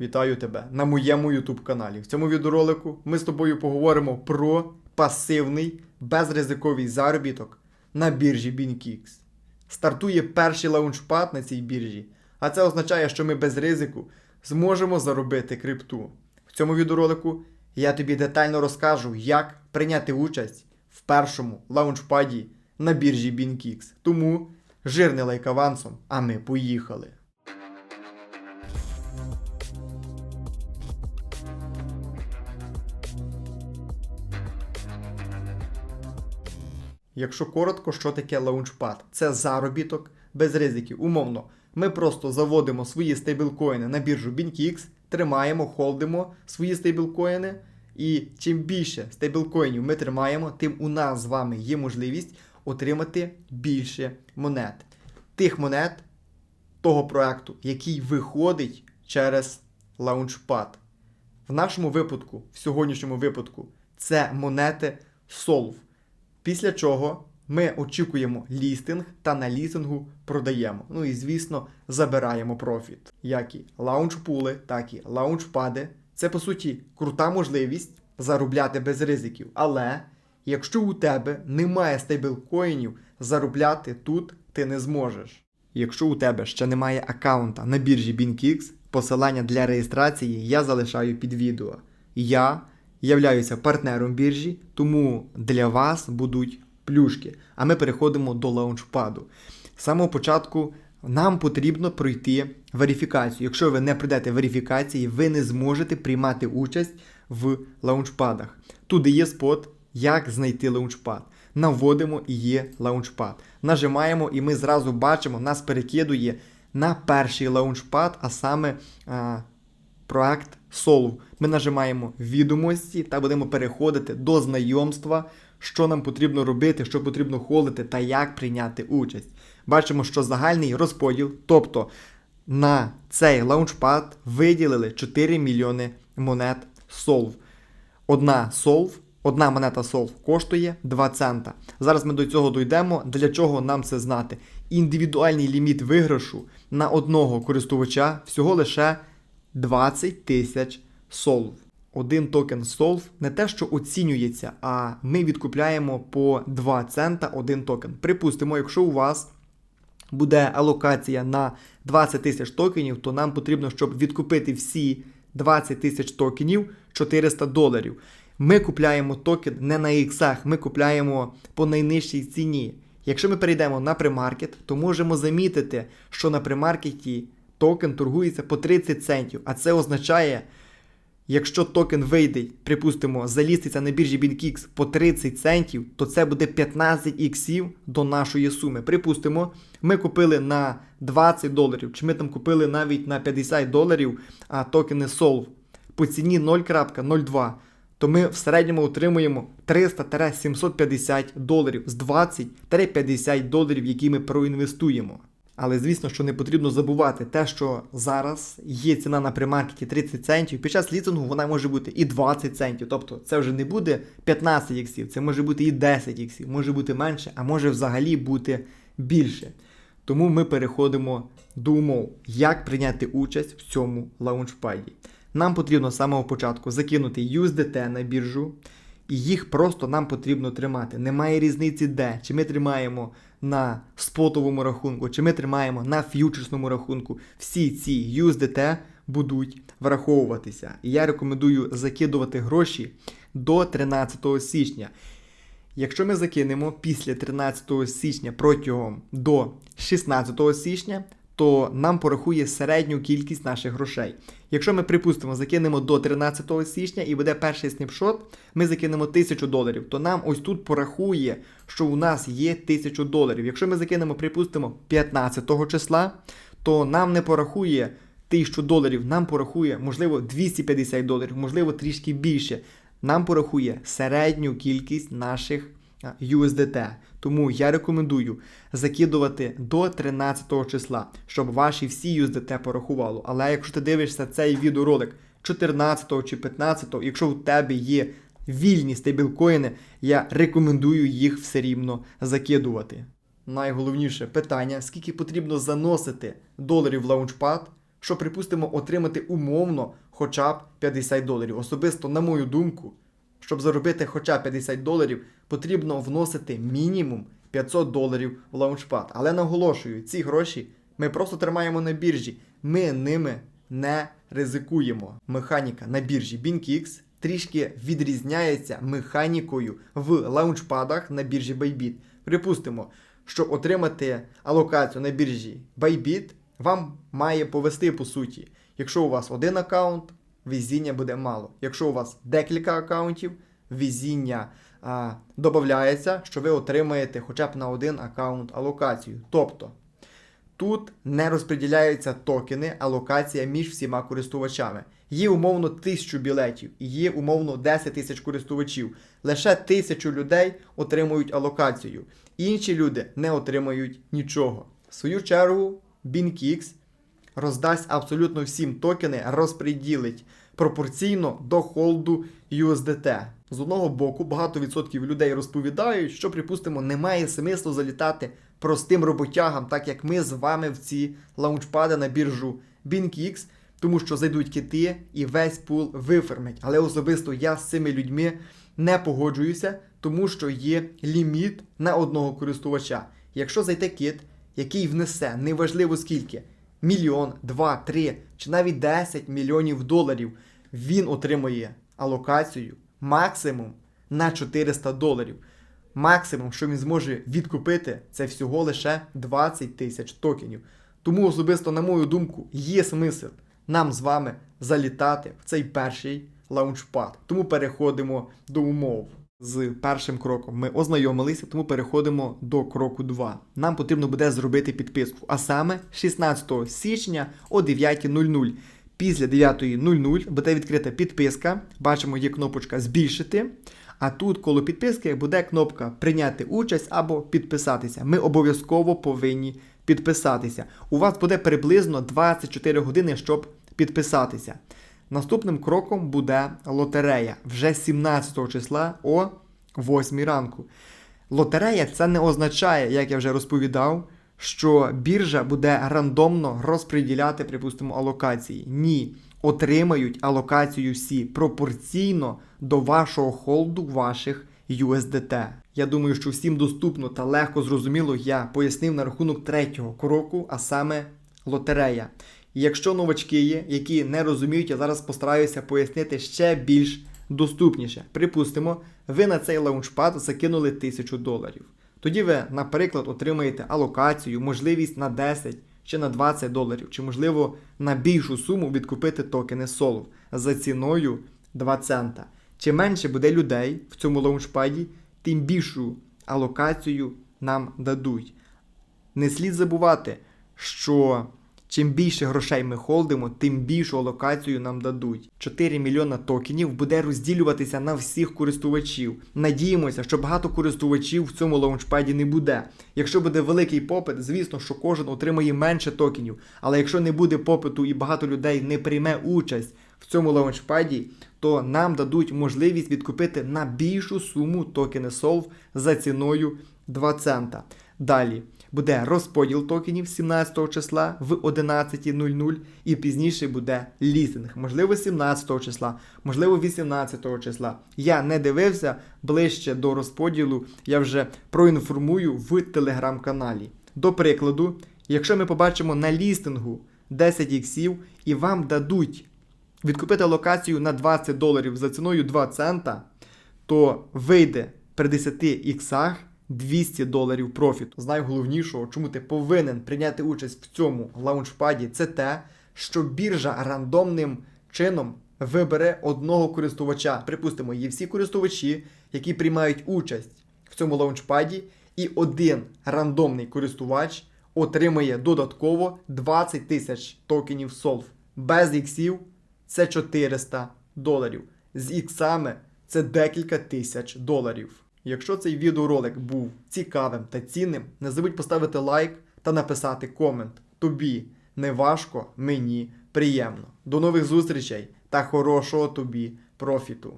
Вітаю тебе на моєму YouTube каналі. В цьому відеоролику ми з тобою поговоримо про пасивний безризиковий заробіток на біржі BinKix. Стартує перший лаунчпад на цій біржі, а це означає, що ми без ризику зможемо заробити крипту. В цьому відеоролику я тобі детально розкажу, як прийняти участь в першому лаунчпаді на біржі BinKix. Тому жирний лайк авансом, а ми поїхали. Якщо коротко, що таке лаунчпад? Це заробіток без ризиків. Умовно, ми просто заводимо свої стейблкоїни на біржу BinKix, тримаємо, холдимо свої стейблкоїни. І чим більше стейблкоїнів ми тримаємо, тим у нас з вами є можливість отримати більше монет. Тих монет того проекту, який виходить через лаунчпад. В нашому випадку, в сьогоднішньому випадку, це монети Solve. Після чого ми очікуємо лістинг та на лістингу продаємо. Ну і звісно, забираємо профіт. Як і лаунчпули, так і лаунчпади. Це по суті крута можливість заробляти без ризиків. Але якщо у тебе немає стейблкоїнів, заробляти тут ти не зможеш. Якщо у тебе ще немає аккаунта на біржі BinKix, посилання для реєстрації я залишаю під відео. Я являюся партнером біржі, тому для вас будуть плюшки. А ми переходимо до лаунчпаду. З самого початку нам потрібно пройти верифікацію. Якщо ви не пройдете верифікації, ви не зможете приймати участь в лаунчпадах. Туди є спот, як знайти лаунчпад. Наводимо і є лаунчпад. Нажимаємо, і ми зразу бачимо, нас перекидує на перший лаунчпад, а саме а, проект Solve. Ми нажимаємо відомості та будемо переходити до знайомства, що нам потрібно робити, що потрібно холдити та як прийняти участь. Бачимо, що загальний розподіл, тобто на цей лаунчпад виділили 4 мільйони монет Solve. Одна Solve, одна монета Solve коштує 2 цента. Зараз ми до цього дійдемо. Для чого нам це знати? Індивідуальний ліміт виграшу на одного користувача всього лише 20 тисяч Solve. Один токен Solve не те, що оцінюється, а ми відкупляємо по 2 цента один токен. Припустимо, якщо у вас буде алокація на 20 тисяч токенів, то нам потрібно, щоб відкупити всі 20 тисяч токенів 400 доларів. Ми купляємо токен не на іксах, ми купляємо по найнижчій ціні. Якщо ми перейдемо на премаркет, то можемо замітити, що на премаркеті токен торгується по 30 центів, а це означає, якщо токен вийде, припустимо, заліститься на біржі BinKix по 30 центів, то це буде 15 іксів до нашої суми. Припустимо, ми купили на 20 доларів, чи ми там купили навіть на 50 доларів а, токени Solve по ціні 0.02, то ми в середньому отримуємо 300-750 доларів з 20-50 доларів, які ми проінвестуємо. Але звісно, що не потрібно забувати те, що зараз є ціна на примаркеті 30 центів. Під час ліцингу вона може бути і 20 центів. Тобто це вже не буде 15 іксів, це може бути і 10 іксів, може бути менше, а може взагалі бути більше. Тому ми переходимо до умов, як прийняти участь в цьому лаунчпаді. Нам потрібно з самого початку закинути USDT на біржу, і їх просто нам потрібно тримати. Немає різниці де. Чи ми тримаємо на спотовому рахунку, чи ми тримаємо на ф'ючерсному рахунку. Всі ці USDT будуть враховуватися. І я рекомендую закидувати гроші до 13 січня. Якщо ми закинемо після 13 січня протягом до 16 січня, то нам порахує середню кількість наших грошей. Якщо ми, припустимо, закинемо до 13 січня і буде перший сніпшот, ми закинемо 1000 доларів, то нам ось тут порахує, що у нас є 1000 доларів. Якщо ми закинемо, припустимо, 15 числа, то нам не порахує 1000 доларів, нам порахує, можливо, 250 доларів, можливо, трішки більше. Нам порахує середню кількість наших USDT. Тому я рекомендую закидувати до 13 числа, щоб ваші всі USDT порахувало. Але якщо ти дивишся цей відеоролик 14 чи 15, якщо у тебе є вільні стейблкоїни, я рекомендую їх все рівно закидувати. Найголовніше питання: скільки потрібно заносити доларів в лаунчпад, щоб, припустимо, отримати умовно хоча б 50 доларів. Особисто, на мою думку, щоб заробити хоча 50 доларів, потрібно вносити мінімум 500 доларів в лаунчпад. Але наголошую, ці гроші ми просто тримаємо на біржі. Ми ними не ризикуємо. Механіка на біржі BinkX трішки відрізняється механікою в лаунчпадах на біржі Bybit. Припустимо, щоб отримати алокацію на біржі Bybit, вам має повести по суті. Якщо у вас один аккаунт, везіння буде мало. Якщо у вас декілька аккаунтів, везіння а, додається, що ви отримаєте хоча б на один аккаунт алокацію. Тобто тут не розподіляються токени, алокація між всіма користувачами. Є умовно 1000 білетів, і є умовно 10 тисяч користувачів. Лише тисячу людей отримують алокацію. Інші люди не отримають нічого. В свою чергу, BinkX роздасть абсолютно всім токени, розподілить пропорційно до холду USDT. З одного боку, багато відсотків людей розповідають, що, припустимо, немає смислу залітати простим роботягам, так як ми з вами в ці лаунчпади на біржу BinkX, тому що зайдуть кити і весь пул вифермять. Але особисто я з цими людьми не погоджуюся, тому що є ліміт на одного користувача. Якщо зайде кит, який внесе неважливо скільки, мільйон, два, три чи навіть 10 мільйонів доларів, він отримує алокацію максимум на 400 доларів. Максимум, що він зможе відкупити, це всього лише 20 тисяч токенів. Тому особисто, на мою думку, є смисл нам з вами залітати в цей перший лаунчпад. Тому переходимо до умов. З першим кроком ми ознайомилися, тому переходимо до кроку 2. Нам потрібно буде зробити підписку, а саме 16 січня о 9.00. Після 9.00 буде відкрита підписка. Бачимо, є кнопочка збільшити. А тут, коло підписки, буде кнопка прийняти участь або підписатися. Ми обов'язково повинні підписатися. У вас буде приблизно 24 години, щоб підписатися. Наступним кроком буде лотерея вже 17 числа о 8 ранку. Лотерея це не означає, як я вже розповідав, що біржа буде рандомно розподіляти, припустимо, алокації. Ні. Отримають алокацію всі пропорційно до вашого холду ваших USDT. Я думаю, що всім доступно та легко зрозуміло я пояснив на рахунок третього кроку, а саме лотерея. Якщо новачки є, які не розуміють, я зараз постараюся пояснити ще більш доступніше. Припустимо, ви на цей лаунчпад закинули 1000 доларів. Тоді ви, наприклад, отримаєте алокацію, можливість на 10 чи на 20 доларів, чи, можливо, на більшу суму відкупити токени Solv за ціною 2 цента. Чим менше буде людей в цьому лаунчпаді, тим більшу алокацію нам дадуть. Не слід забувати, що чим більше грошей ми холдимо, тим більшу алокацію нам дадуть. 4 мільйона токенів буде розділюватися на всіх користувачів. Надіємося, що багато користувачів в цьому лаунчпаді не буде. Якщо буде великий попит, звісно, що кожен отримає менше токенів. Але якщо не буде попиту і багато людей не прийме участь в цьому лаунчпаді, то нам дадуть можливість відкупити на більшу суму токени Solv за ціною 2 цента. Далі буде розподіл токенів 17 числа в 11.00 і пізніше буде лістинг, можливо, 17 числа, можливо, 18 числа. Я не дивився ближче до розподілу, я вже проінформую в телеграм-каналі. До прикладу, якщо ми побачимо на лістингу 10 іксів і вам дадуть відкупити локацію на 20 доларів за ціною 2 цента, то вийде при 10 іксах 200 доларів профіту. З найголовнішого, чому ти повинен прийняти участь в цьому лаунчпаді, це те, що біржа рандомним чином вибере одного користувача. Припустимо, є всі користувачі, які приймають участь в цьому лаунчпаді, і один рандомний користувач отримає додатково 20 тисяч токенів Solv. Без іксів це 400 доларів. З іксами це декілька тисяч доларів. Якщо цей відеоролик був цікавим та цінним, не забудь поставити лайк та написати комент. Тобі не важко, мені приємно. До нових зустрічей та хорошого тобі профіту!